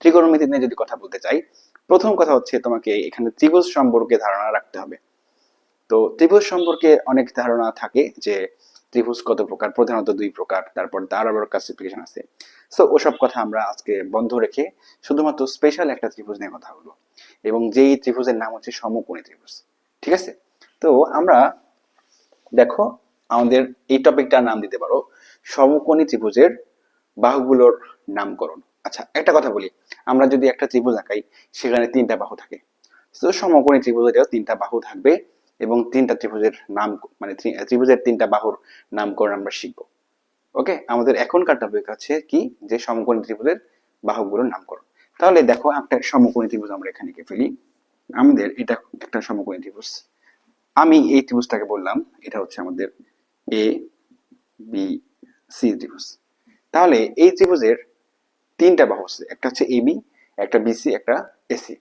ত্রিকোণমিতি নিয়ে যদি কথা বলতে চাই, প্রথম কথা হচ্ছে তোমাকে এখানে ত্রিভুজ সম্পর্কে ধারণা রাখতে হবে। তো ত্রিভুজ সম্পর্কে অনেক ধারণা থাকে যে ত্রিভুজ কত প্রকার, প্রধানত দুই প্রকার, তারপর তার আবার ক্লাসিফিকেশন আছে। সো ওসব কথা আমরা আজকে বন্ধ রেখে শুধুমাত্র স্পেশাল একটা ত্রিভুজ নিয়ে কথা বলব। এবং যেই ত্রিভুজের নাম হচ্ছে সমকোণী ত্রিভুজ। ঠিক আছে? তো আমরা দেখো, আমাদের এই টপিকটার নাম দিতে পারো, সমকোণী ত্রিভুজের বাহুগুলোর নামকরণ। আচ্ছা একটা কথা বলি। আমরা যদি একটা ত্রিভুজ আঁকাই, সেখানে তিনটা বাহু থাকে। তো সমকোণী ত্রিভুজেরও তিনটা বাহু থাকবে এবং তিনটা ত্রিভুজের নাম মানে ত্রিভুজের তিনটা বাহুর নামকরণ আমরা শিখব। ওকে? আমাদের এখনকার টপিক আছে কি? যে সমকোণী ত্রিভুজের বাহুগুলোর নামকরণ। তাহলে দেখো, একটা সমকোণী ত্রিভুজ আমরা এখানে ফেলি। আমাদের এটা একটা সমকোণী ত্রিভুজ। আমি এই ত্রিভুজটাকে বললাম, এটা হচ্ছে আমাদের এ বি সি ত্রিভুজ। তাহলে এই ত্রিভুজের তিনটা বাহু আছে, একটা হচ্ছে এবি একটা বিসি একটা এসি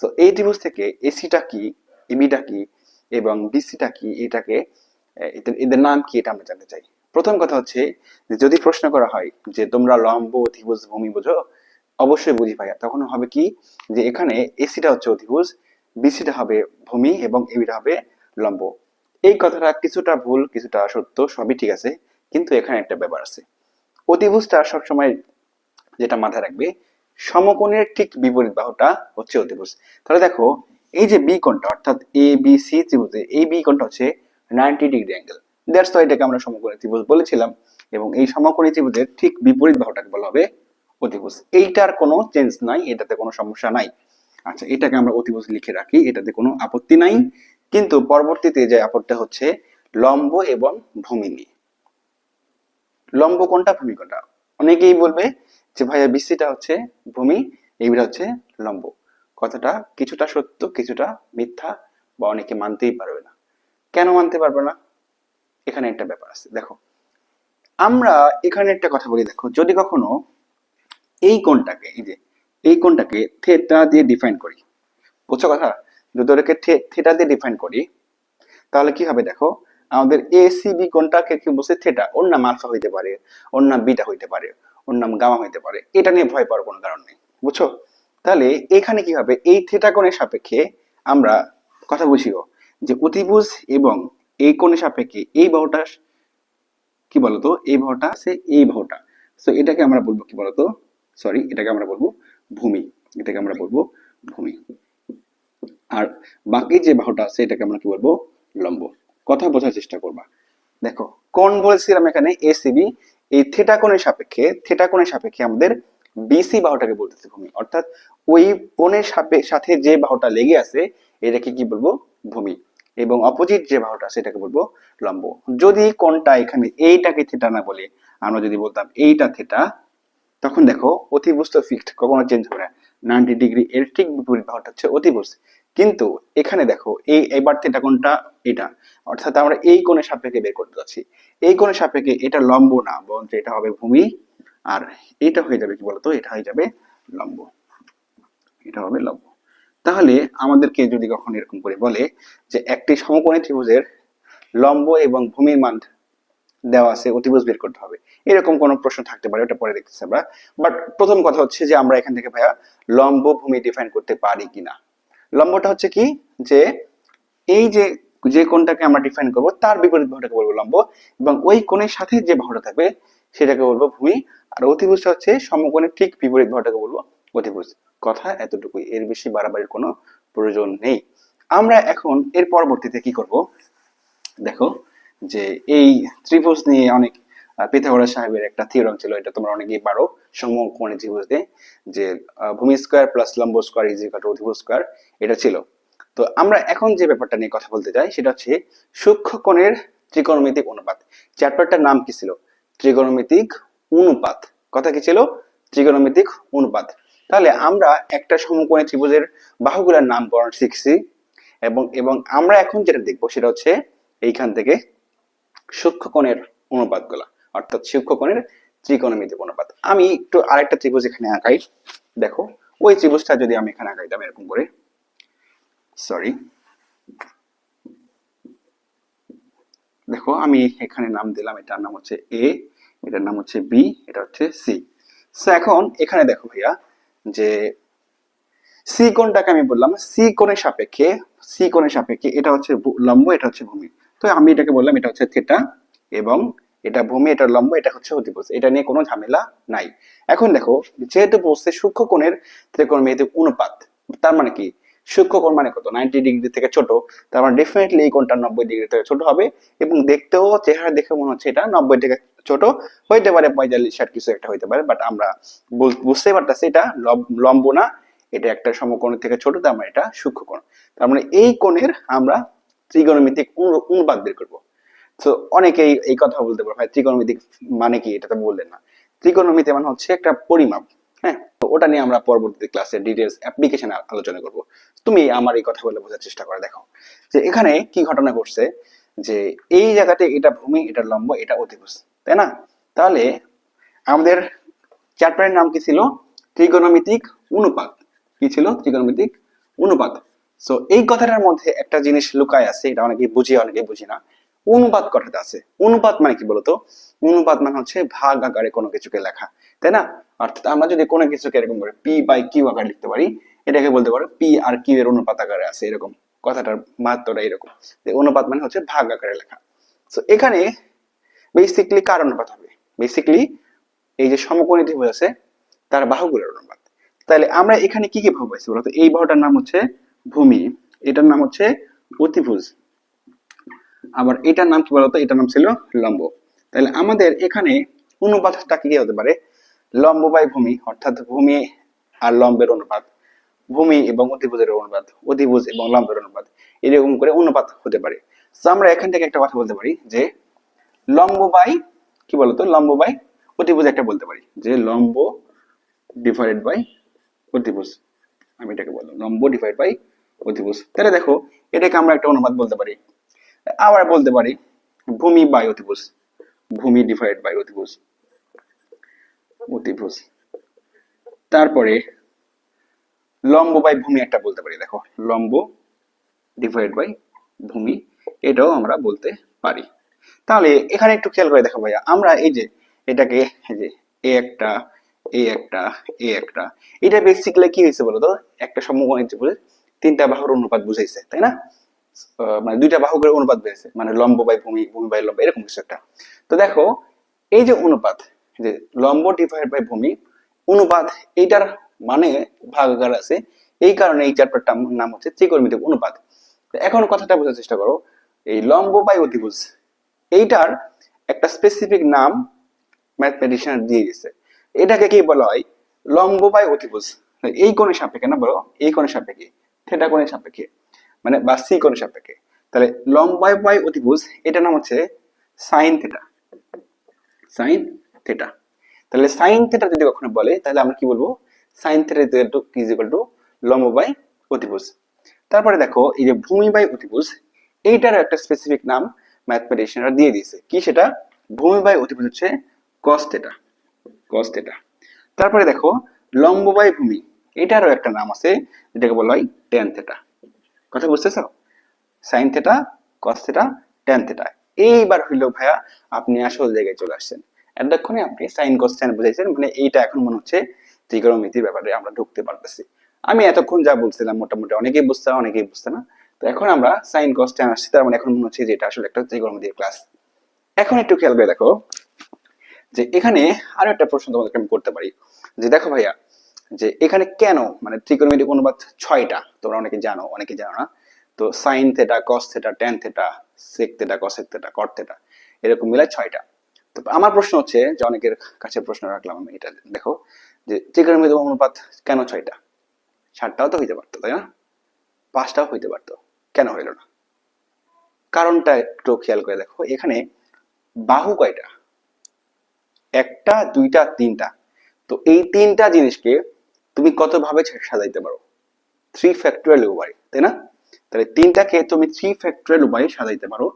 তো এই ত্রিভুজ থেকে এসিটা কি এবিটা কি, এবং বিসিটা কি, এটাকে এদের- নাম কি এটা আমরা জানতে চাই। প্রথম কথা হচ্ছে যদি প্রশ্ন করা হয় যে তোমরা লম্ব অধিভুজ ভূমি বোঝো, অবশ্যই বুঝি ভাইয়া। তখন হবে কি যে এখানে এসিটা হচ্ছে অধিভুজ বিসিটা হবে ভূমি এবং এবিটা হবে লম্ব। এই কথাটা কিছুটা ভুল, কিছুটা সত্য, সবই ঠিক আছে, কিন্তু এখানে একটা ব্যাপার আছে। অতিভুজটা সবসময় যেটা মাথায় রাখবে, সমকোণের ঠিক বিপরীত বাহুটা হচ্ছে অতিভুজ। তাহলে দেখো, এই যে বি কোণটা, অর্থাৎ এ বি সি ত্রিভুজে, এই বি কোণটা হচ্ছে ninety degree angle that's why এটাকে আমরা সমকোণী ত্রিভুজ বলেছিলাম, এবং এই সমকোণী ত্রিভুজের ঠিক বিপরীত বাহুটাকে বলা হবে অতিভুজ। এইটার কোনো চেঞ্জ নাই, এটাতে কোনো সমস্যা নাই। আচ্ছা এটাকে আমরা অতিভুজ লিখে রাখি, এটাতে কোনো আপত্তি নাই, কিন্তু পরবর্তীতে যে আপত্তি হচ্ছে লম্ব এবং ভূমি নিয়ে। লম্ব কোনটা ভূমি কোনটা অনেকেই বলবে যে ভাইয়া বিসিটা হচ্ছে ভূমি এইটা হচ্ছে লম্ব। কথাটা কিছুটা সত্য, কিছুটা মিথ্যা বা অনেকে মানতেই পারবে না। কেন মানতে পারবে না? এখানে একটা ব্যাপার আছে, দেখো। আমরা এখানে একটা কথা বলি, দেখো, যদি কখনো এই কোণটাকে, এই যে, এই কোণটাকে থেটা দিয়ে ডিফাইন করি, বুঝছ কথা? যদি ওটাকে থেটা দিয়ে ডিফাইন করি, তাহলে কি হবে, দেখো, আমাদের এ সি বি কোণটাকে কি বলছে? থেটা ওর নাম আলফা হইতে পারে, ওর নাম বিটা হইতে পারে। ওর নাম গামা হইতে পারে। এটা নিয়ে ভয় পাওয়ার কোনো কারণ নেই, বুঝছ? তাহলে এখানে কি হবে? এই থেটা কোণের সাপেক্ষে আমরা কথা বুঝিও যে অতিভুজ এবং এই কোণের সাপেক্ষে এই বাহুটা কি বলতো? এই বাহুটা আছে এই বাহুটা। সো এটাকে আমরা বলব কি বলতো? সরি এটাকে আমরা বলব ভূমি। এটাকে আমরা বলব ভূমি। আর বাকি যে বাহুটা আছে, এটাকে আমরা কি বলব? লম্ব। কথা বোঝার চেষ্টা করবা। দেখো, কোণ বলেছিলাম এখানে এসিবি এই থেটা কোণের সাপেক্ষে থেটা কোণের সাপেক্ষে আমাদের বিসি বাহুটাকে বলতেছে ভূমি। অর্থাৎ ওই কোণের সাপে সাথে যে বাহুটা লেগে আছে, এটাকে কি বলব? ভূমি। এবং অপোজিট যে বাহুটা এটাকে বলব লম্ব। যদি কোণটা এখানে এইটাকে থেটা না বলে, আমরা যদি বলতাম এইটা থেটা তখন দেখো অতিভুজ তো ফিক্সড কখনো চেঞ্জ হবে না। নাইনটি ডিগ্রি এর ঠিক বিপরীত ভাগটা হচ্ছে অতিভুজ কিন্তু এখানে দেখো, এই এবার এটা কোনটা? এটা। অর্থাৎ আমরা এই কোণের সাপেক্ষে বের করতে যাচ্ছি। এই কোণের সাপেক্ষে এটা লম্ব না, বরঞ্চ এটা হবে ভূমি। আর এটা হয়ে যাবে কি বলতো? এটা হয়ে যাবে লম্ব। এটা হবে লম্ব। তাহলে আমাদেরকে যদি কখন এরকম করে বলে যে একটি সমকোণী ত্রিভুজের লম্ব এবং ভূমির মান দেওয়া আছে, অতিভুজ বের করতে হবে। এরকম কোনো প্রশ্ন থাকতে পারে, ওটা পরে দেখতেছি আমরা। বাট প্রথম কথা হচ্ছে যে আমরা এখান থেকে ভাইয়া লম্ব ভূমি ডিফাইন করতে পারি কিনা। লম্বটা হচ্ছে কি? যে এই যে যে কোণটাকে আমরা ডিফাইন করব, তার বিপরীত বাহুটাকে বলব লম্ব এবং ওই কোণের সাথে যে বাহুটা থাকবে, সেটাকে বলব ভূমি। আর অতিভুজটা হচ্ছে সমকোণের ঠিক বিপরীত বাহুটাকে বলব অতিভুজ। কথা এতটুকুই, এর বেশি বাড়াবাড়ির কোনো প্রয়োজন নেই। আমরা এখন এর পরবর্তীতে কি করব? দেখো, যে এই ত্রিভুজ নিয়ে অনেক পিথাগোরাস সাহেবের একটা থিওরাম ছিল, এটা তোমরা অনেকেই পারো। সমকোণী ত্রিভুজ দিয়ে যে ভূমি স্কোয়ার প্লাস লম্ব স্কোয়ার ইজ ইকুয়াল টু অধিভুজ স্কোয়ার এটা ছিল। তো আমরা এখন যে ব্যাপারটা নিয়ে কথা বলতে চাই, সেটা হচ্ছে সূক্ষ্ম কোণের ত্রিকোণমিতিক অনুপাত। চ্যাপ্টারটার নাম কি ছিল? ত্রিকোণমিতিক অনুপাত। কথা কি ছিল? ত্রিকোণমিতিক অনুপাত। তাহলে আমরা একটা সমকোণী ত্রিভুজের বাহুগুলোর নামকরণ শিখছি, এবং এবং আমরা এখন যেটা দেখব সেটা হচ্ছে এইখান থেকে সূক্ষ্ম কোণের অনুপাতগুলা। অর্থাৎ সূক্ষ্ম কোণের ত্রিকোণমিতিক অনুপাত আমি একটু আরেকটা ত্রিভুজ এখানে আঁকাই। দেখো, ওই ত্রিভুজটা যদি আমি এখানে আঁকাইতাম এরকম করে। সরি দেখো, আমি এখানে নাম দিলাম, এটার নাম হচ্ছে এ এটার নাম হচ্ছে বি এটা হচ্ছে সি এখন এখানে দেখো ভাইয়া, যে সি কোণটাকে আমি বললাম সি কোণের সাপেক্ষে সি কোণের সাপেক্ষে এটা হচ্ছে লম্ব, এটা হচ্ছে ভূমি। তো আমি এটাকে বললাম, এটা হচ্ছে থিটা এবং এটা ভূমি, এটা লম্ব, এটা হচ্ছে অতিভুজ। এটা নিয়ে কোনো ঝামেলা নাই। এখন দেখো, যেহেতু বলছে সূক্ষ্ম কোণের ত্রিকোণমিতিক অনুপাত, তার মানে কি? সূক্ষ্ম কোণ মানে কত? নাইনটি ডিগ্রি থেকে ছোট। তার মানে ডেফিনেটলি এই কোণটা নব্বই ডিগ্রি থেকে ছোট হবে এবং দেখতেও, চেহারা দেখে মনে হচ্ছে এটা নব্বই থেকে ছোট। হইতে পারে পঁয়তাল্লিশ, ষাট কিছু একটা হইতে পারে বাট আমরা বুঝ- বুঝতে পারতেছি এটা লম্ব না। এটা একটা সমকোণের থেকে ছোট, তার মানে এটা সূক্ষ্ম কোণ। তার মানে এই কোণের আমরা ত্রিগোণমিতিক অনু- অনুপাত বের করব। তো অনেকেই এই কথা বলতে পারে, ভাই, ত্রিকোণমিতিক মানে কি? এটা তো বললেন না। ত্রিকোণমিতি মানে হচ্ছে একটা পরিমাপ হ্যাঁ? তো ওটা নিয়ে আমরা পরবর্তী ক্লাসে ডিটেলস অ্যাপ্লিকেশন আলোচনা করব। তুমি আমার এই কথা বলে বোঝার চেষ্টা করে দেখো। যে এখানে কি ঘটনা ঘটছে? যে এই জায়গাতে এটা ভূমি, এটা লম্ব, এটা অতিভুজ, তাই না? তাহলে আমাদের চ্যাপ্টারের নাম কি ছিল? ত্রিকোণমিতিক অনুপাত। কি ছিল? ত্রিকোণমিতিক অনুপাত। সো এই কথাটার মধ্যে একটা জিনিস লুকায় আছে, এটা অনেকে বুঝি অনেকে বুঝি না। অনুপাত কথাটা আছে। অনুপাত মানে কি বলতো? অনুপাত মানে হচ্ছে ভাগ আকারে কোনো কিছুকে লেখা, তাই না? অর্থাৎ আমরা যদি কোনো কিছুকে এরকম করে পি বাই কিউ আকারে লিখতে পারি, এটাকে বলতে পারো পি আর কিউ এর অনুপাত আকারে আছে এরকম। কথাটার মাত্রটা এরকম। যে অনুপাত মানে হচ্ছে ভাগ আকারে লেখা। সো এখানে বেসিকলি কার অনুপাত হবে? বেসিকলি এই যে সমকোণী ত্রিভুজ আছে, তার বাহুগুলোর অনুপাত। তাহলে আমরা এখানে কি কি ভাব পাইছি বলতো? এই বাহুটার নাম হচ্ছে ভূমি। এটার নাম হচ্ছে অতিভুজ। আবার এটার নাম কি বলতো এটার নাম ছিল লম্ব। তাহলে আমাদের এখানে অনুপাতটা কি হতে পারে? লম্ব বাই ভূমি, অর্থাৎ ভূমি আর লম্বের অনুপাত। ভূমি এবং অতিভুজের অনুপাত অতিভুজ এবং লম্বের অনুপাত, এরকম করে অনুপাত হতে পারে। তো আমরা এখান থেকে একটা কথা বলতে পারি যে লম্ব বাই, কি বলতো? লম্ব বাই অতিভুজ একটা বলতে পারি যে লম্ব ডিভাইডেড বাই অতিভুজ আমি এটাকে বললাম, লম্ব ডিভাইড বাই অতিভুজ তাহলে দেখো, এটাকে আমরা একটা অনুপাত বলতে পারি। আবার বলতে পারি, ভূমি বাই অতিভুজ ভূমি ডিভাইড বাই অতিভুজ অতিভুজ তারপরে, লম্ব বাই ভূমি একটা বলতে পারি, দেখো, লম্ব ডিভাইড বাই ভূমি, এটাও আমরা বলতে পারি। তাহলে এখানে একটু খেয়াল করে দেখো ভাইয়া, আমরা এই যে এটাকে, এই যে এ একটা এ একটা এ একটা, এটা বেসিক্যালি কি হয়েছে বলতো একটা ত্রিভুজের তিনটা বাহুর অনুপাত বুঝাইছে, তাই না? মানে দুইটা বাহুকের অনুপাত বেড়েছে মানে লম্ব বাই ভূমি ভূমি বাই লম্ব, এরকম কিছু একটা। তো দেখো, এই যে অনুপাত, যে লম্ব ডিভাইড বাই ভূমি, অনুপাত এইটার মানে ভাগাকার আছে, এই কারণে এই চ্যাপ্টারটার নাম হচ্ছে ত্রিকোণমিতিক অনুপাত। এখন কথাটা বোঝার চেষ্টা করো, এই লম্ব বাই অতিভুজ এইটার একটা স্পেসিফিক নাম ম্যাথমেটিশিয়ান দিয়ে দিয়েছে। এটাকে কি বলা হয়? লম্ব বাই অতিভুজ এই কোণের সাপেক্ষে না বলো, এই কোণের সাপেক্ষে থেটা কোণের সাপেক্ষে। মানে বা সি কোণের সাপেক্ষে। তাহলে লম্ব বাই বাই অতিভুজ, এটার নাম হচ্ছে সাইন থেটা সাইন থেটা তাহলে সাইন থেটা যদি কখনো বলে, তাহলে আমরা কি বলব? Sine theta is equal to লম্ব বাই অতিভুজ। তারপরে দেখো, এই যে ভূমি বাই অতিভুজ এইটার একটা স্পেসিফিক নাম ম্যাথমেটিশিয়ানরা দিয়ে দিয়েছে। কি সেটা? ভূমি বাই অতিভুজ হচ্ছে কস থেটা কস থেটা তারপরে দেখো লম্ব বাই ভূমি, এটারও একটা নাম আছে, যেটাকে বলা হয় টেন থেটা কথা বুঝতেছ? Sine theta cos theta tan theta এইবার হইল ভাইয়া আপনি আসল জায়গায় চলে আসছেন। এতক্ষণে আপনি সাইন কস টেন বুঝাইছেন মানে এইটা এখন মনে হচ্ছে ত্রিকোণমিতির ব্যাপারে আমরা ঢুকতে পারতেছি। আমি এতক্ষণ যা বলছিলাম মোটামুটি অনেকেই বুঝতে অনেকেই বুঝতে না। তো এখন আমরা সাইন কস টেন আসছি, তার মানে এখন মনে হচ্ছে যে এটা আসলে একটা ত্রিকোণমিতির ক্লাস এখন একটু খেয়াল করে দেখো যে এখানে আরও একটা প্রশ্ন তোমাদেরকে আমি করতে পারি। যে দেখো ভাইয়া যে এখানে কেন? মানে ত্রিকোণমিতিক অনুপাত ছয়টা, তোমরা অনেকে জানো অনেকে জানো না। তো sine theta cos theta tan theta sec theta cosec theta cot theta এরকম মিলায় ছয়টা। তো আমার প্রশ্ন হচ্ছে, যে অনেকের কাছে প্রশ্ন রাখলাম আমি এটা, দেখো, যে ত্রিকোণমিতিক অনুপাত কেন ছয়টা? সাতটাও তো হইতে পারতো, তাই না? পাঁচটাও হইতে পারতো। কেন হইল না? কারণটা একটু খেয়াল করে দেখো, এখানে বাহু কয়টা? একটা, দুইটা, তিনটা। তো এই তিনটা জিনিসকে তুমি কত ভাবে সাজাইতে পারো? থ্রি ফ্যাক্টরিয়াল উপায় তাই না? তাহলে তিনটাকে তুমি থ্রি ফ্যাক্টরিয়াল উপায়ে সাজাইতে পারো,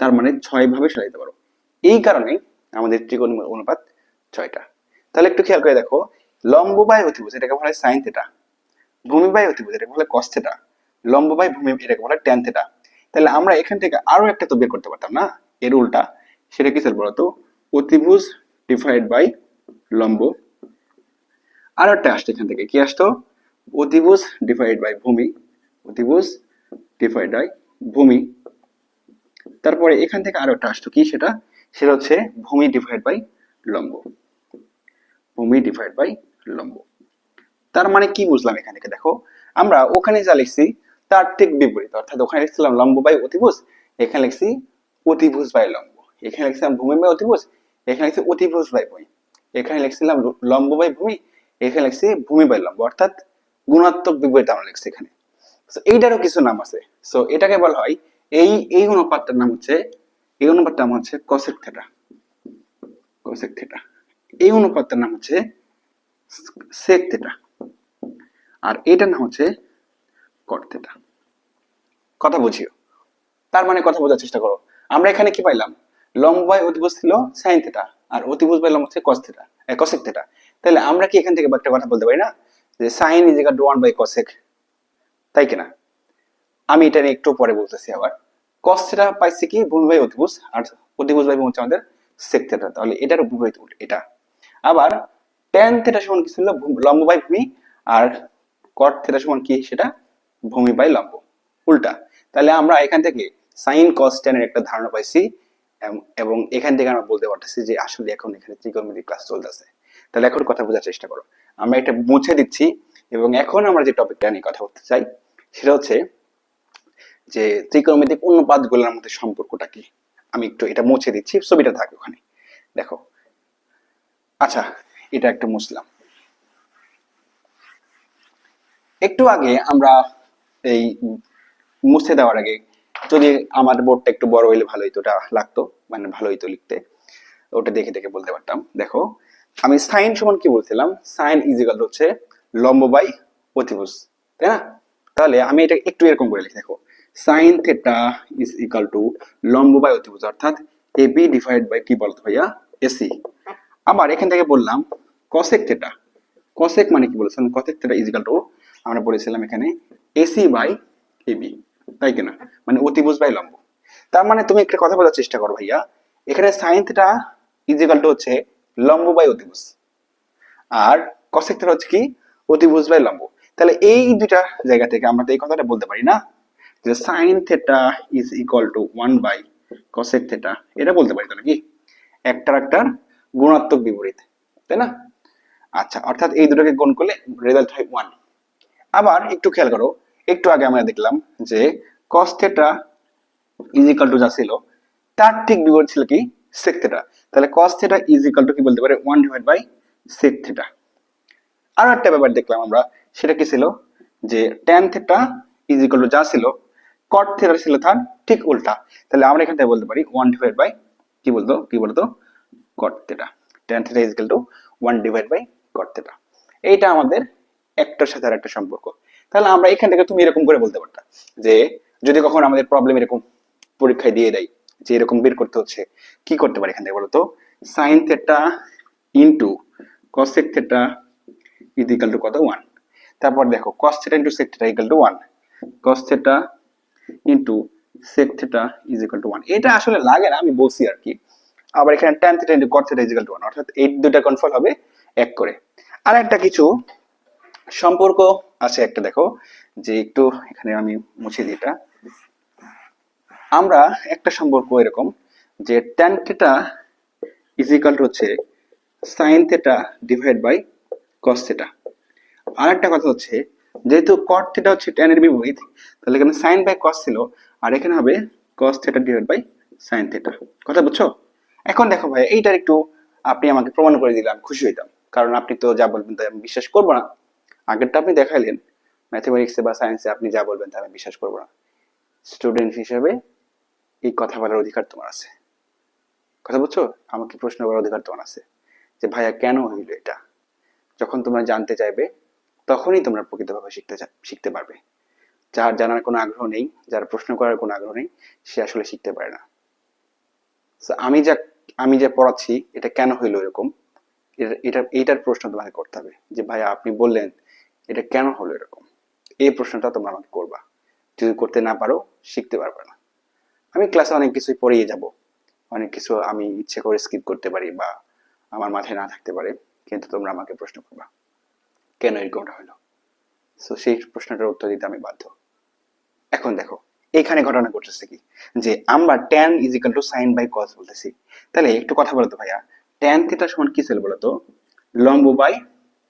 তার মানে ছয় ভাবে সাজাইতে পারো। এই কারণে আমাদের ত্রিকোণ অনুপাত ছয়টা। তাহলে একটু খেয়াল করে দেখো, লম্ব বাই অতিভুজ, এটাকে বলা হয় সাইন থেটা ভূমি বাই অতিভুজ, এটাকে বলা কস থেটা লম্ববাই ভূমি, এটাকে বলা ট্যান থেটা তাহলে আমরা এখান থেকে আরও একটা তো বের করতে পারতাম না? এর উল্টা, সেটা কি স্যার বলতো? অতিভুজ ডিভাইড বাই লম্ব আর একটা আসতো এখান থেকে। কি আসতো? অতিভুজ ডিভাইড বাই ভূমি। অতিভুজ ডিভাইড বাই ভূমি। তারপরে এখান থেকে আরও একটা আসতো কি সেটা? সেটা হচ্ছে ভূমি ডিভাইড বাই লম্ব। ভূমি ডিভাইড বাই লম্ব। তার মানে কি বুঝলাম এখান থেকে? দেখো, আমরা ওখানে যা লিখছি, তার ঠিক বিপরীত। অর্থাৎ ওখানে লিখছিলাম লম্ব বাই অতিভুজ এখানে লিখছি অতিভুজ বাই লম্ব। এখানে লিখছিলাম ভূমি বাই অতিভুজ এখানে লিখছি অতিভুজ বাই ভূমি। এখানে লিখছিলাম লম্ব বাই ভূমি এখানে লিখছি ভূমি বাই লম্ব অর্থাৎ গুণাত্মক বিপরীত আমরা লিখছি এখানে। So, এইটারও কিছু নাম আছে। সো এটাকে বলা হয় এই এই অনুপাতটার নাম হচ্ছে এই অনুপাতটার নাম হচ্ছে কসেক থেটা কসেক থেটা এই অনুপাতটার নাম হচ্ছে সেক থেটা আর এটার নাম হচ্ছে কট থেটা কথা বুঝিও। তার মানে কথা বোঝার চেষ্টা করো। আমরা এখানে কি পাইলাম? লম্বায় অতিভুজ ছিল সাইন থেটা আর অতিভুজ পাইলাম হচ্ছে কস থেটা কসেক থেটা তাহলে আমরা কি এখান থেকে একটা কথা বলতে পারি না? যে sine is equal to one by cosec তাই কিনা? আমি এটা নিয়ে একটু পরে বলতেছি আবার। কস থেটা পাইছি কি? ভূমি বাই অতিভুজ। আর অতিভুজ ভূমি হচ্ছে আমাদের সেক থেটা তাহলে এটার বিপরীত এটা। আবার ট্যান থেটা সমান কি ছিল? লম্ব বাই ভূমি। আর কট থেটা সমান কি? সেটা ভূমি বাই লম্ব। উল্টা। তাহলে আমরা এখান থেকে সাইন কস ট্যানের একটা ধারণা পাইছি। এবং এখান থেকে আমরা বলতে পারতেছি যে আসলে এখন এখানে ত্রিকোণমিতিক ক্লাস চলতেছে। তাহলে এখন কথা বোঝার চেষ্টা করো। আমরা এটা মুছে দিচ্ছি এবং এখন আমরা যে টপিকটা নিয়ে কথা বলতে চাই, সেটা হচ্ছে যে ত্রিকোণমিতিক অনুপাতগুলোর মধ্যে সম্পর্কটা কি? আমি একটু এটা মুছে দিচ্ছি, ছবিটা থাকে ওখানে। দেখো। আচ্ছা এটা একটু মুছলাম। একটু আগে আমরা এই মুছে দেওয়ার আগে, যদি আমার বোর্ডটা একটু বড় হইলে ভালো হইতো, ওটা লাগতো মানে ভালো হইতো লিখতে, ওটা দেখে দেখে বলতে পারতাম। দেখো আমি সাইন সমান কি বলছিলাম? সাইন ইজিকাল হচ্ছে লম্ব বাই অতিভুজ, তাই না? তাহলে আমি এটা একটু এরকম করে লিখে, দেখো। Sine theta is equal to লম্ব বাই অতিভুজ, অর্থাৎ এ বি ডিভাইড বাই কি বলতো ভাইয়া? এসি আবার এখান থেকে বললাম কসেক থেটা কসেক মানে কি বলেছিলাম cosec theta is equal to আমরা বলেছিলাম এখানে এসি বাই এবি তাই কিনা? মানে অতিভুজ বাই লম্ব। তার মানে তুমি একটা কথা বলার চেষ্টা করো ভাইয়া। এখানে sine theta is equal to হচ্ছে লম্ব বাই অতিভুজ। আর কসেক থেটা হচ্ছে কি? অতিভুজ বাই লম্ব। তাহলে এই দুইটা জায়গা থেকে আমরা এই কথাটা বলতে পারি না? যে sine theta is equal to one by cosec theta এটা বলতে পারি তো নাকি একটার একটার গুণাত্মক বিপরীত, তাই না? আচ্ছা অর্থাৎ এই দুটোকে গুণ করলে রেজাল্ট হয় ওয়ান আবার একটু খেয়াল করো, একটু আগে আমরা দেখলাম যে cos theta is equal to যা ছিল, তার ঠিক বিপরীত ছিল কি? সেক থেটা তাহলে cos theta is equal to কি বলতে পারে? One divide by sec theta আরও একটা ব্যাপার দেখলাম আমরা, সেটা কি ছিল? যে tan theta is equal to যা ছিল কট থেটা ছিল তার ঠিক উল্টা। তাহলে আমরা এখান বলতে পারি ওয়ান ডিভাইড বাই কি বলতো? কি বলতো? Cot theta tan theta is equal to one divide by cot theta এইটা আমাদের একটার সাথে আর একটা সম্পর্ক। তাহলে আমরা এখান থেকে তুমি এরকম করে বলতে পারতা যে, যদি কখন আমাদের প্রবলেম এরকম পরীক্ষায় দিয়ে দেয় যে এরকম বের করতে হচ্ছে, কি করতে পারি এখান থেকে বলতো sine theta into cosec theta is equal to কত? ওয়ান তারপর দেখো cos theta into sec theta equal to one cos theta into sec theta is equal to one এটা আসলে লাগে না, আমি বলছি আর কি। আবার এখানে tan theta into cot theta is equal to one অর্থাৎ এই দুটা কনফার্ম হবে এক করে। আর একটা কিছু সম্পর্ক আছে একটা দেখো, যে একটু এখানে আমি মুছে দিই এটা। আমরা একটা সম্পর্ক এরকম যে tan theta is equal to হচ্ছে sine theta divide by cos theta আর একটা কথা হচ্ছে, যেহেতু কট থেটা হচ্ছে এর বিপরীত, তাহলে এখানে সাইন বাই কস ছিল, আর এখানে হবে cos theta divide by sine theta কথা বুঝছ? এখন দেখো ভাই, এইটার একটু আপনি আমাকে প্রমাণ করে দিলে আমি খুশি হইতাম। কারণ আপনি তো যা বলবেন তাই আমি বিশ্বাস করব না। আগেরটা আপনি দেখাইলেন ম্যাথমেটিক্সে বা সায়েন্সে আপনি যা বলবেন তা আমি বিশ্বাস করব না। স্টুডেন্ট হিসেবে এই কথা বলার অধিকার তোমার আছে। কথা বুঝছ আমাকে প্রশ্ন করার অধিকার তোমার আছে। যে ভাইয়া, কেন হইল এটা? যখন তোমরা জানতে চাইবে, তখনই তোমরা প্রকৃতভাবে শিখতে শিখতে পারবে। যার জানার কোনো আগ্রহ নেই, যার প্রশ্ন করার কোনো আগ্রহ নেই, সে আসলে শিখতে পারে না। আমি যা আমি যা পড়াচ্ছি, এটা কেন হইল এরকম? এটা- এটা এইটার প্রশ্ন তোমাকে করতে হবে। যে ভাইয়া, আপনি বললেন, এটা কেন হলো এরকম? এই প্রশ্নটা তোমরা আমাকে করবা। যদি করতে না পারো, শিখতে পারবে না। আমি ক্লাসে অনেক কিছুই পড়িয়ে যাব। অনেক কিছু আমি ইচ্ছে করে স্কিপ করতে পারি বা আমার মাথায় না থাকতে পারে, কিন্তু তোমরা আমাকে প্রশ্ন করবা, কেন এরকমটা হলো? সো সেই প্রশ্নটার উত্তর দিতে আমি বাধ্য। এখন দেখো, এখানে ঘটনা ঘটতেছে কি? যে আমরা tan is equal to sine by cos বলতেছি। তাহলে একটু কথা বলো তো ভাইয়া ট্যান থিটা সমান কি ছিল বলো তো লম্ব বাই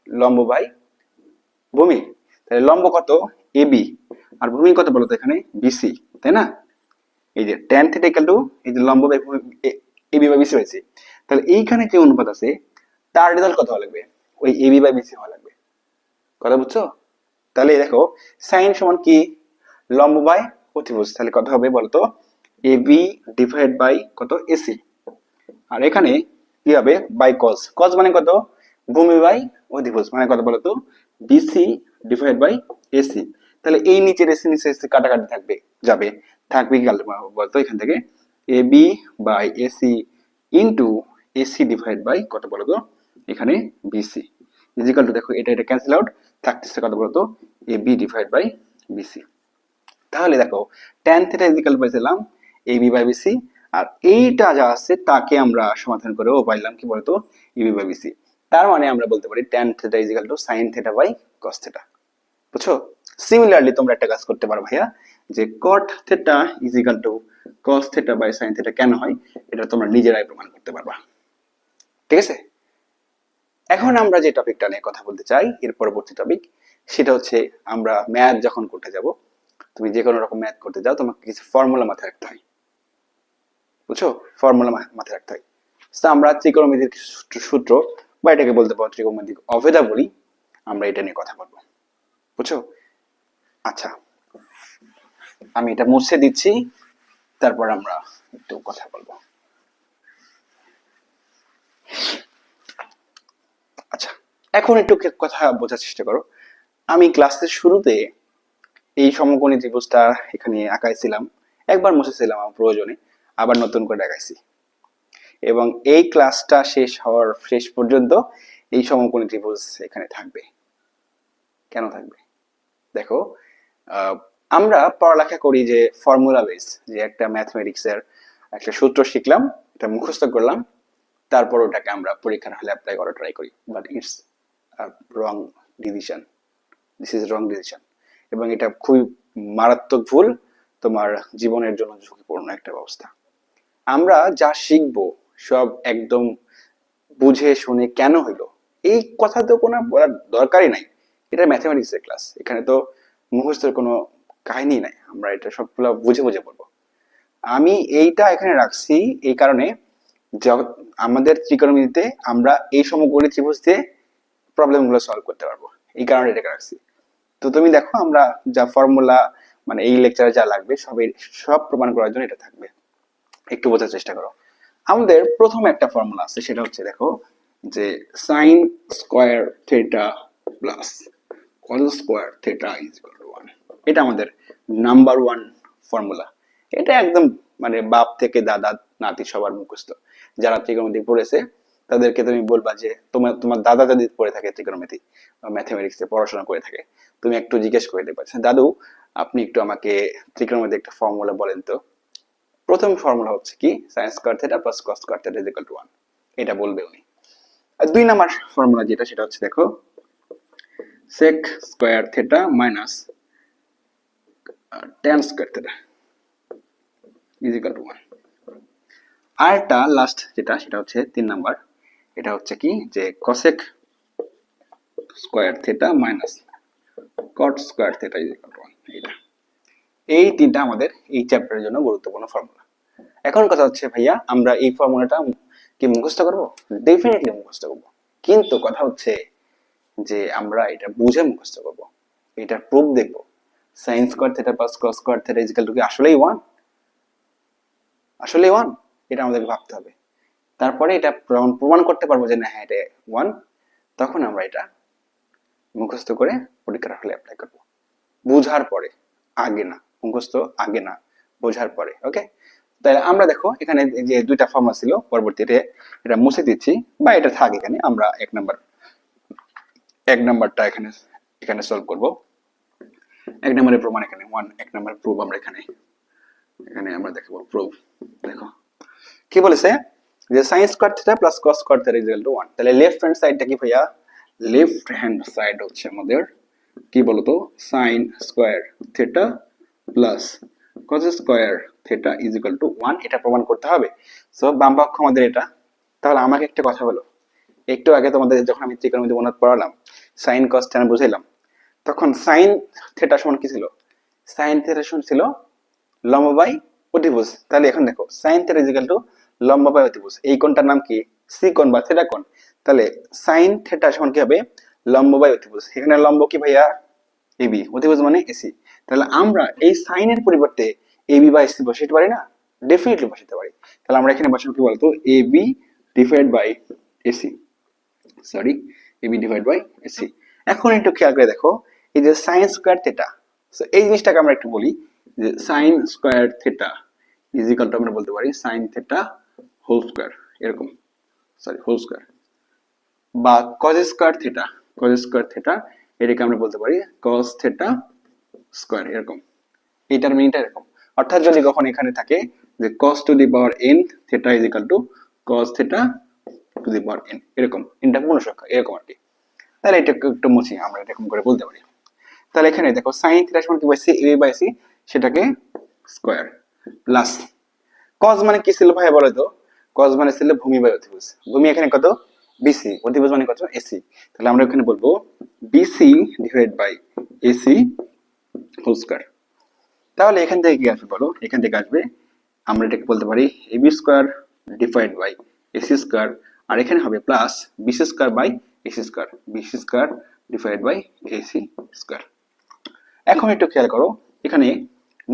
লম্ব বাই ভূমি। তাহলে লম্ব কত? এবি আর ভূমি কত বলো তো এখানে বিসি তাই না? এই যে ট্যান থিটা ইকাল টু এই যে লম্ব বাই এবি বাই বিসি হয়েছে। তাহলে এইখানে যে অনুপাত আছে? তার রেজাল্ট কত হওয়া লাগবে? ওই এ বি বাই বিসি হওয়া লাগবে। কথা বুঝছ? তাহলে দেখো সাইন সমান কি? লম্ব বাই অতিভুজ। তাহলে কত হবে বলতো? এবি ডিভাইড বাই কত? এসি আর এখানে কি হবে? বাই কজ কজ মানে কত? ভূমি বাই অধিভুজ মানে কত বলতো? বিসি ডিভাইড বাই এসি তাহলে এই নিচের এসি নিচে এসি কাটাকাটি থাকবে, যাবে। থাকবে কি বলতো এখান থেকে? A B by AC into AC divide by কত বলতো? এখানে বিসি ইজিক্যাল টু দেখো, এটা এটা ক্যান্সেল আউট থাকতেছে কত বলতো? A B divide by BC তাহলে দেখো ট্যান থিটা ইজিক্যাল পাইছিলাম এ বি বাই বিসি আর এইটা যা আছে তাকে আমরা সমাধান করেও পাইলাম কি বলতো? এ বি বাই বিসি তার মানে আমরা বলতে পারি tan theta is equal to sine theta by cos theta বুঝছ? সিমিলারলি তোমরা একটা কাজ করতে পারো ভাইয়া, যে cot theta is equal to cos theta by sine theta কেন হয়, এটা তোমরা নিজেরাই প্রমাণ করতে পারবা। ঠিক আছে? এখন আমরা যে টপিকটা নিয়ে কথা বলতে চাই, এর পরবর্তী টপিক সেটা হচ্ছে আমরা ম্যাথ যখন করতে যাব, তুমি যে কোনো রকম ম্যাথ করতে যাও, তোমাকে কিছু ফর্মুলা মাথায় রাখতে হয়। বুঝছ? ফর্মুলা মাথায় রাখতে হয়। আমরা ত্রিকোণমিতির সূত্র- বা এটাকে বলতে পারো ত্রিকোণমিতিক অভেদা বলি আমরা এটা নিয়ে কথা বলব। বুঝছ? আচ্ছা। আমি এটা মুছে দিচ্ছি, তারপর আমরা একটু কথা বলব। আচ্ছা এখন একটু কথা বোঝার চেষ্টা করো। আমি ক্লাসের শুরুতে এই সমকোণী ত্রিভুজটা এখানে আঁকাইছিলাম। একবার মুছেছিলাম আমার প্রয়োজনে, আবার নতুন করে আঁকাইছি। এবং এই ক্লাসটা শেষ হওয়ার শেষ পর্যন্ত এই সমকোণী ত্রিভুজ এখানে থাকবে। কেন থাকবে? দেখো আমরা পড়ালেখা করি যে ফর্মুলা বেস যে একটা ম্যাথমেটিক্সের একটা সূত্র শিখলাম, এটা মুখস্থ করলাম, তারপর ওটাকে আমরা পরীক্ষার হলে অ্যাপ্লাই করা। ট্রাই করি but it's wrong decision this is wrong decision এবং এটা খুবই মারাত্মক ভুল, তোমার জীবনের জন্য ঝুঁকিপূর্ণ একটা ব্যবস্থা। আমরা যা শিখব, সব একদম বুঝে শুনে কেন হইল, এই কথা তো কোনো বলার দরকারই নাই। এটা ম্যাথমেটিক্সের ক্লাস এখানে তো মুখস্থের কোনো কাহিনী নাই। আমরা এটা সবগুলো বুঝে বুঝে বলব আমি এইটা এখানে রাখছি এই কারণে আমাদের ত্রিকোণমিতিতে আমরা এই সমকোণী ত্রিভুজ দিয়ে প্রবলেমগুলো সলভ করতে পারব। এই কারণে এটাকে রাখছি। তো তুমি দেখো আমরা যা ফর্মুলা মানে এই লেকচারে যা লাগবে সবই সব প্রমাণ করার জন্য এটা থাকবে। একটু বোঝার চেষ্টা করো। আমাদের প্রথম একটা ফর্মুলা আছে, সেটা হচ্ছে দেখো যে sine square theta plus cos square theta is equal এটা আমাদের নাম্বার ওয়ান ফর্মুলা এটা একদম মানে বাপ থেকে দাদা নাতি সবার মুখস্থ। যারা ত্রিকোণমিতি পড়েছে তাদেরকে তুমি বলবা যে তোমার তোমার দাদা যদি পড়ে থাকে ত্রিকোণমিতি ম্যাথমেটিক্সে পড়াশোনা করে থাকে তুমি একটু জিজ্ঞেস করে দেখবে আচ্ছা, দাদু আপনি একটু আমাকে ত্রিকোণমিতি একটা ফর্মুলা বলেন তো। প্রথম ফর্মুলা হচ্ছে কি? Sine square theta plus cos square theta is to one এটা বলবে উনি। আর দুই নাম্বার ফর্মুলা যেটা সেটা হচ্ছে দেখো sec square theta minus tan square theta to one আরটা লাস্ট যেটা, সেটা হচ্ছে তিন নাম্বার। এটা হচ্ছে কি? যে cosec square theta minus cot square theta is to one এইটা। এই তিনটা আমাদের এই চ্যাপ্টারের জন্য গুরুত্বপূর্ণ ফর্মুলা এখন কথা হচ্ছে, ভাইয়া, আমরা এই ফর্মুলাটা কি মুখস্থ করব? ডেফিনেটলি মুখস্থ করব। কিন্তু কথা হচ্ছে যে আমরা এটা বুঝে মুখস্থ করব। এটার প্রুফ দেখব। Sine square theta plus cos square theta is equal to কি? আসলেই ওয়ান আসলেই ওয়ান এটা আমাদেরকে ভাবতে হবে। তারপরে এটা প্রমাণ করতে পারব যে না হ্যাঁ এটা ওয়ান তখন আমরা এটা মুখস্থ করে পরীক্ষার হলে অ্যাপ্লাই করব। বুঝার পরে, আগে না, মুখস্থ আগে না, বোঝার পরে ওকে তাহলে আমরা দেখো, এখানে যে দুইটা ফর্মুলা ছিল, পরবর্তীতে এটা মুছে দিচ্ছি, বা এটা থাক এখানে, আমরা এক নাম্বার এক নাম্বারটা এখানে এখানে সলভ করব। এক নম্বরের প্রমাণ এখানে ওয়ান এক নম্বর প্রুফ আমরা এখানে এখানে আমরা দেখব প্রুফ দেখো। কি বলেছে? যে sine square theta plus cos square theta is equal to one তাহলে লেফট হ্যান্ড সাইডটা কি ভাইয়া? লেফট হ্যান্ড সাইড হচ্ছে আমাদের, কি বলতো? Sine square theta plus cos square theta is equal to one এটা প্রমাণ করতে হবে। সো বাম পক্ষ আমাদের এটা। তাহলে আমাকে একটা কথা বলো। একটু আগে তোমাদের যখন আমি ত্রিকোণমিতি মনে পড়ালাম সাইন কস টেন বুঝাইলাম। তখন সাইন থেটা সমান কি ছিল? সাইন থেটা সমান ছিল লম্ব বাই অতিভুজ। তাহলে এখন দেখো, sine theta is equal to লম্ব বাই অতিভুজ। এই কোণটার নাম কি? সি কোণ বা থেটা কোণ। তাহলে সাইন থেটা সমান কি হবে? লম্ব বাই অতিভুজ। এখানে লম্ব কি ভাইয়া? এবি অতিভুজ মানে এসি তাহলে আমরা এই সাইনের পরিবর্তে এবি বা এসি বসাইতে পারি না? ডেফিনেটলি বসাতে পারি। তাহলে আমরা এখানে বসাবো কি বলতো? AB divide by AC sorry AB divide by AC এখন একটু খেয়াল করে দেখো এই যে সাইন স্কোয়ার থেটা সো এই জিনিসটাকে আমরা একটু বলি যে sine square theta is equal to আমরা বলতে পারি সাইন থেটা হোল স্কোয়ার এরকম সরি হোল স্কোয়ার বা cos square theta cos square theta এটাকে আমরা বলতে পারি কজ থেটা স্কোয়ার এরকম এইটার মিনিটা এরকম, অর্থাৎ যদি কখন এখানে থাকে যে cos to the power n theta is equal to cos theta to the power n এরকম এটা পূর্ণ সংখ্যা, এরকম আর কি, তাহলে এটা একটু মুছি আমরা, এরকম করে বলতে পারি। তাহলে এখানে দেখো sin থিটা সমান কি by C a by C সেটাকে স্কোয়ার প্লাস cos মানে কি ছিল ভাই বলো তো? cos মানে ছিল ভূমি বাই অতিভুজ ভূমি এখানে কত? বিসি অতিভুজ মানে কত? এসি তাহলে আমরা এখানে বলব BC divide by AC whole square তাহলে এখান থেকে কি আসবে বলো? এখান থেকে আসবে আমরা এটাকে বলতে পারি AB square divide by AC square আর এখানে হবে plus BC square by AC square BC square divide by AC square এখন একটু খেয়াল করো, এখানে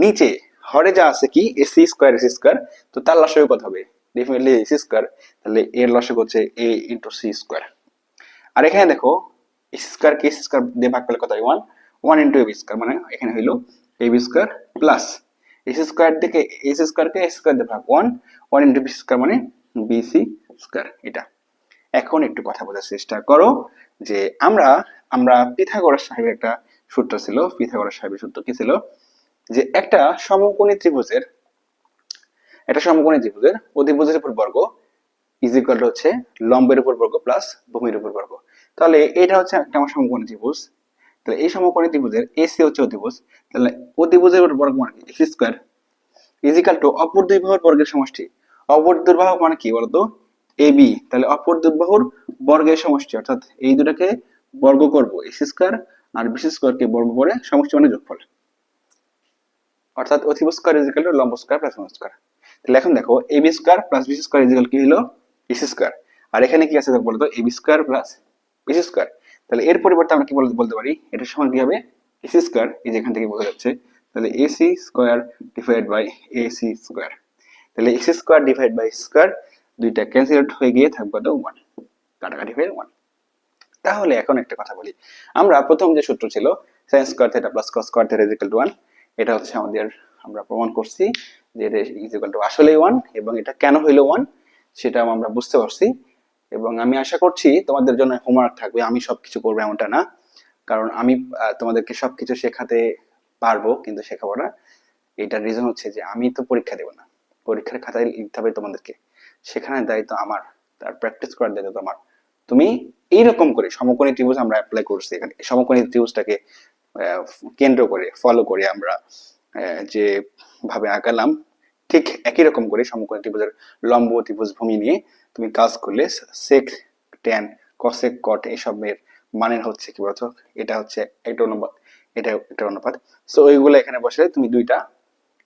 নিচে হরে যা আছে কি, এসি স্কোয়ার এসি স্কোয়ার, তো তার লসাগু কত হবে। ডেফিনেটলি এসি স্কোয়ার, তাহলে এর লসাগু হচ্ছে এ ইন্টু সি স্কোয়ার। আর এখানে দেখো, এসি স্কোয়ার কে, এসি স্কোয়ার দিয়ে ভাগ করলে কত হয়? One one into AB square মানে এখানে হইল AB square plus AC square থেকে এসি স্কোয়ারকে এসি স্কোয়ার দিয়ে ভাগ। One one into B square মানে বিসি স্কোয়ার, এটা। এখন একটু কথা বলার চেষ্টা করো যে আমরা আমরা পিথাগোরাস সাহেবের একটা সূত্র ছিল, পিথাগোরাস সাহেবের সূত্র কি ছিল? যে একটা সমকোণী ত্রিভুজের, একটা সমকোণী ত্রিভুজের অধিভুজের উপর বর্গ ইজ ইকুয়াল হচ্ছে লম্বের উপর বর্গ প্লাস ভূমির উপর বর্গ। তাহলে এটা হচ্ছে একটা আমার সমকোণী ত্রিভুজ। তাহলে এই সমকোণী ত্রিভুজের এসি হচ্ছে অধিভুজ। তাহলে অধিভুজের উপর বর্গ মানে x square is equal to অপর দুই বাহুর বর্গের সমষ্টি। অপর দুর্বাহু মানে কি বলতো? এ বি তাহলে অপর দুর্বাহুর বর্গের সমষ্টি, অর্থাৎ এই দুটাকে বর্গ করব এক্স স্কোয়ার আর বিসি স্কোয়ারকে বর্গ করে সমষ্টি মানে যোগফল। অর্থাৎ অতিভুজ স্কোয়ার ইকাল টু লম্ব স্কোয়ার প্লাস লম্ব স্কোয়ার তাহলে এখন দেখো A B square plus BC square equal কি হলো? এসি স্কোয়ার আর এখানে কি আছে বলতো? A B square plus BC square তাহলে এর পরিবর্তে আমরা কি বলতে বলতে পারি? এটা সমান কি হবে? এসি স্কোয়ার এই যে এখান থেকে বোঝা যাচ্ছে। তাহলে AC square divide by AC square তাহলে x square divide by square দুইটা ক্যান্সেল হয়ে গিয়ে থাকবে তো ওয়ান কাটাকাটি হয়ে ওয়ান তাহলে এখন একটা কথা বলি। আমরা প্রথম যে সূত্র ছিল sine square theta plus cos square theta is equal to one এটা হচ্ছে আমাদের আমরা প্রমাণ করছি যে এটা ইজিক্যাল টু আসলেই ওয়ান এবং এটা কেন হইল ওয়ান সেটা আমরা বুঝতে পারছি। এবং আমি আশা করছি তোমাদের জন্য হোমওয়ার্ক থাকবে, আমি সবকিছু করব এমনটা না। কারণ আমি তোমাদেরকে সবকিছু শেখাতে পারব, কিন্তু শেখাবো না। এটার রিজন হচ্ছে যে আমি তো পরীক্ষা দেবো না। পরীক্ষার খাতায় লিখতে হবে তোমাদেরকে। সেখানে দায়িত্ব আমার, তার প্র্যাকটিস করার দায়িত্ব তোমার তুমি এইরকম করে সমকোণী ত্রিভুজ আমরা অ্যাপ্লাই করছি এখানে। সমকোণী ত্রিভুজটাকে কেন্দ্র করে ফলো করে আমরা যে ভাবে আঁকালাম ঠিক একই রকম করে সমকোণী ত্রিভুজের লম্ব ত্রিভুজ ভূমি নিয়ে তুমি কাজ করলে সেক ট্যান কসেক কট এসবের মানের হচ্ছে কি বলতো? এটা হচ্ছে একটা অনুপাত এটা একটা অনুপাত। সো ওইগুলো এখানে বসলে তুমি দুইটা,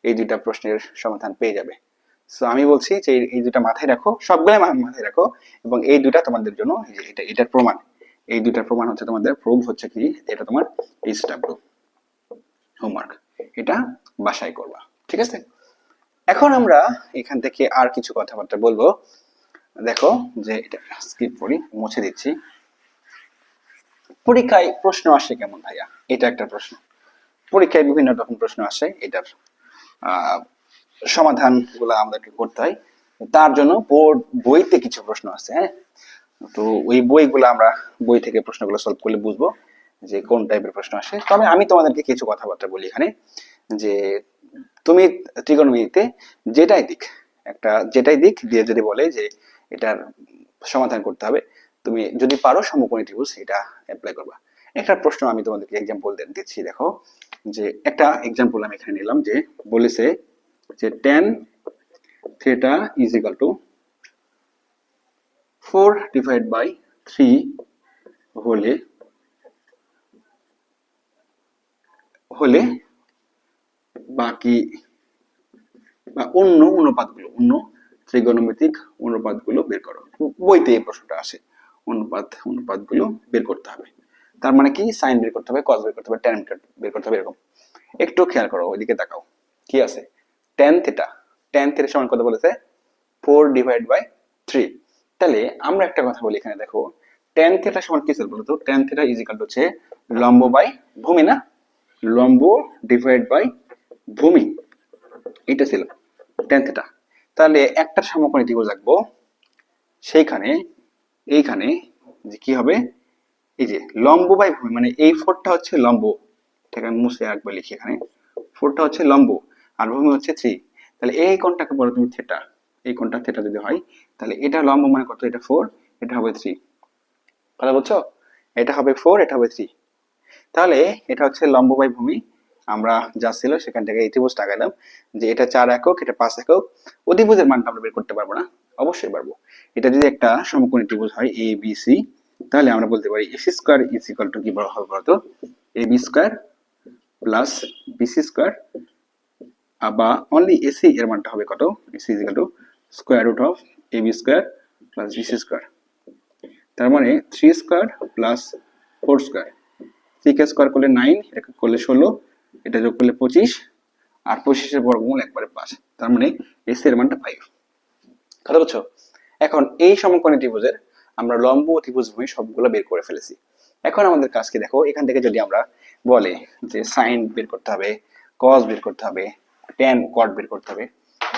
এই দুইটা প্রশ্নের সমাধান পেয়ে যাবে। সো আমি বলছি যে এই- দুটা মাথায় রাখো সবগুলো মাথায় রাখো এবং এই দুটা তোমাদের জন্য এটা, এটার প্রমাণ। এই দুটার প্রমাণ হচ্ছে তোমাদের প্রুফ হচ্ছে কি? এটা তোমার এইচ ডাব্লিউ হোমওয়ার্ক এটা বাসায় করবা, ঠিক আছে? এখন আমরা এখান থেকে আর কিছু কথাবার্তা বলব। দেখো যে এটা স্কিপ করি, মুছে দিচ্ছি। পরীক্ষায় প্রশ্ন আসে কেমন ভাইয়া? এটা একটা প্রশ্ন। পরীক্ষায় বিভিন্ন রকম প্রশ্ন আসে, এটার সমাধানগুলো আমাদেরকে করতে হয়। তার জন্য বোর্ড বইতে কিছু প্রশ্ন আছে হ্যাঁ? তো ওই বইগুলো আমরা বই থেকে প্রশ্নগুলো সলভ করলে বুঝব যে কোন টাইপের প্রশ্ন আসে। তবে আমি তোমাদেরকে কিছু কথাবার্তা বলি এখানে, যে তুমি ত্রিকোণমিতিতে যেটাই দিক, একটা যেটাই দিক দিয়ে যদি বলে যে এটার সমাধান করতে হবে, তুমি যদি পারো সমকোণী ত্রিভুজ এটা অ্যাপ্লাই করবা। একটা প্রশ্ন আমি তোমাদেরকে এক্সাম্পল দিচ্ছি, দেখো। যে একটা এক্সাম্পল আমি এখানে নিলাম যে বলেছে যে tan theta is equal to four divide by three হলে হলে বাকি বা অন্য অনুপাতগুলো, অন্য ত্রিগোণমিতিক অনুপাতগুলো বের করো। বইতে এই প্রশ্নটা আসে। অনুপাত, অনুপাতগুলো বের করতে হবে। তার মানে কি? সাইন বের করতে হবে কস বের করতে হবে ট্যান বের করতে হবে, এরকম। একটু খেয়াল করো, ওইদিকে তাকাও। কি আছে? ট্যান থিটা ট্যান থিটা সমান কত বলেছে? ফোর ডিভাইড বাই থ্রি তাহলে আমরা একটা কথা বলি এখানে, দেখো ট্যান থিটা সমান কি ছিল বলতো? ট্যান থিটা ইজ হচ্ছে লম্ব বাই ভূমি না? লম্ব ডিভাইড বাই ভূমি। এটা ছিল ট্যান থিটা তাহলে একটা সমকোণী ত্রিভুজ আঁকবো সেইখানে, এইখানে যে কি হবে? এই যে লম্ব বাই ভূমি মানে এই ফোরটা হচ্ছে লম্ব। আমি মুছে রাখব লিখি এখানে। ফোরটা হচ্ছে লম্ব। আর ভূমি হচ্ছে থ্রি তাহলে এই কোণটাকে বলো তুমি থেটা এই কোণটা থেটা যদি হয়, তাহলে এটা লম্ব মানে কত? এটা ফোর এটা হবে থ্রি কথা বলছো? এটা হবে ফোর এটা হবে থ্রি তাহলে এটা হচ্ছে লম্ব বাই ভূমি। আমরা যা ছিল সেখান থেকে এই ত্রিভুজ টাকালাম যে এটা চার একক, এটা পাঁচ একক। অধিভুজের মানটা আমরা বের করতে পারব না, অবশ্যই পারব। এটা যদি একটা সমকোণী ত্রিভুজ হয় এ বি সি তাহলে আমরা বলতে পারি AC square is equal to কি বড় হবে বলতো? A B square plus BC square বা অনলি এসি এর মানটা হবে কত? AC is to square root of A B square plus BC square তার মানে three square plus four square three কে স্কোয়ার করলে নাইন এটা করলে ষোলো, এটা যোগ করলে পঁচিশ, আর পঁচিশের বর্গমূল একবারে পাঁচ। তার মানে এসি এর মানটা ফাইভ কথা বুঝছ? এখন এই সমকোণী ত্রিভুজের আমরা লম্ব ত্রিভুজ ভূমি সবগুলো বের করে ফেলেছি। এখন আমাদের কাজকে দেখো? এখান থেকে যদি আমরা বলে যে সাইন বের করতে হবে কস বের করতে হবে ট্যান কট বের করতে হবে।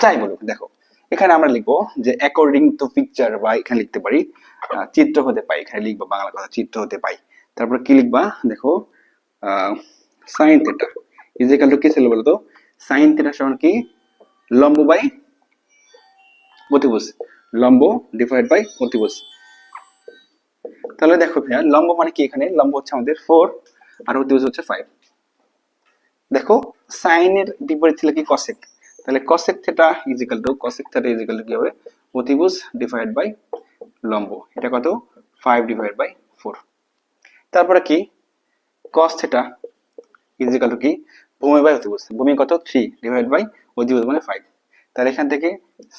যাই বলুক দেখো, এখানে আমরা লিখব যে অ্যাকর্ডিং টু পিকচার বা এখানে লিখতে পারি চিত্র হতে পাই, এখানে লিখব বাংলা কথা, চিত্র হতে পাই। তারপর কি লিখবা? দেখো সাইন থেটা ইজিক্যাল টু কি ছিল বলতো? সাইন থেটা সমান কি? লম্ব বাই অতিভুজ। লম্ব ডিভাইড বাই অতিভুজ। তাহলে দেখো ভাইয়া, লম্ব মানে কি এখানে? লম্ব হচ্ছে আমাদের ফোর আর অতিভুজ হচ্ছে ফাইভ দেখো সাইনের বিপরীত ছিল কি? কসেক তাহলে cosec theta is equal to cosec theta is equal কি হবে? অতিভুজ ডিভাইড বাই লম্ব। এটা কত? ফাইভ ডিভাইড বাই ফোর তারপরে কি? কস থেটা ইজিক্যাল টু কি? ভূমি বাই অতিভুজ। ভূমি কত? থ্রি ডিভাইড বাই অতিভুজ মানে ফাইভ তাহলে এখান থেকে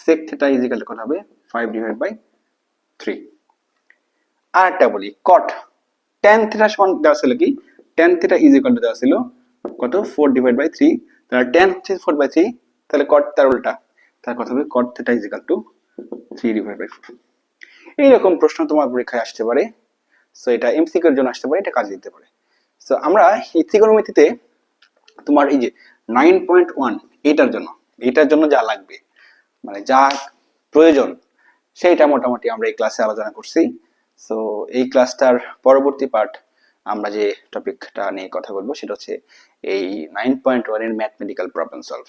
সেক থেটা ইজিক্যাল কত হবে? ফাইভ ডিভাইড বাই থ্রি আর একটা বলি কট টেন থিটা সমান দেওয়া ছিল কি? টেন থিটা ইজিক্যাল টু দেওয়া ছিল কত? ফোর ডিভাইড বাই থ্রি তাহলে টেন হচ্ছে ফোর বাই থ্রি তাহলে কট তার উল্টা। তার কথা হবে cot theta is equal to three divide by four এইরকম প্রশ্ন তোমার পরীক্ষায় আসতে পারে। সো এটা এমসিকিউর জন্য আসতে পারে, এটা কাজে দিতে পারে। সো আমরা এই ত্রিকোণমিতিতে তোমার এই যে নাইন পয়েন্ট ওয়ান এটার জন্য এটার জন্য যা লাগবে মানে যা প্রয়োজন, সেইটা মোটামুটি আমরা এই ক্লাসে আলোচনা করছি। সো এই ক্লাসটার পরবর্তী পার্ট আমরা যে টপিকটা নিয়ে কথা বলব সেটা হচ্ছে এই নাইন পয়েন্ট ওয়ানের ম্যাথমেটিক্যাল প্রবলেম সলভ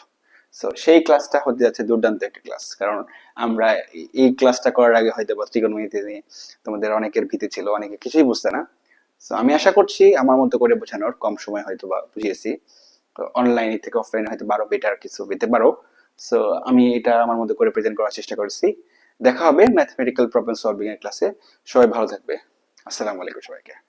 সো সেই ক্লাসটা হতে যাচ্ছে দুর্দান্ত একটা ক্লাস কারণ আমরা এই- ক্লাসটা করার আগে হয়তো বা ত্রিকোণমিতি নিয়ে তোমাদের অনেকের ভীতি ছিল, অনেকে কিছুই বুঝতে না। সো আমি আশা করছি আমার মতো করে বোঝানোর কম সময় হয়তো বা বুঝিয়েছি। অনলাইন থেকে অফলাইনে হয়তো বারো বেটার কিছু পেতে পারো। সো আমি এটা আমার মতো করে প্রেজেন্ট করার চেষ্টা করেছি। দেখা হবে ম্যাথমেটিক্যাল প্রবলেম সলভিং এর ক্লাসে সবাই ভালো থাকবে। আসসালামু আলাইকুম সবাইকে।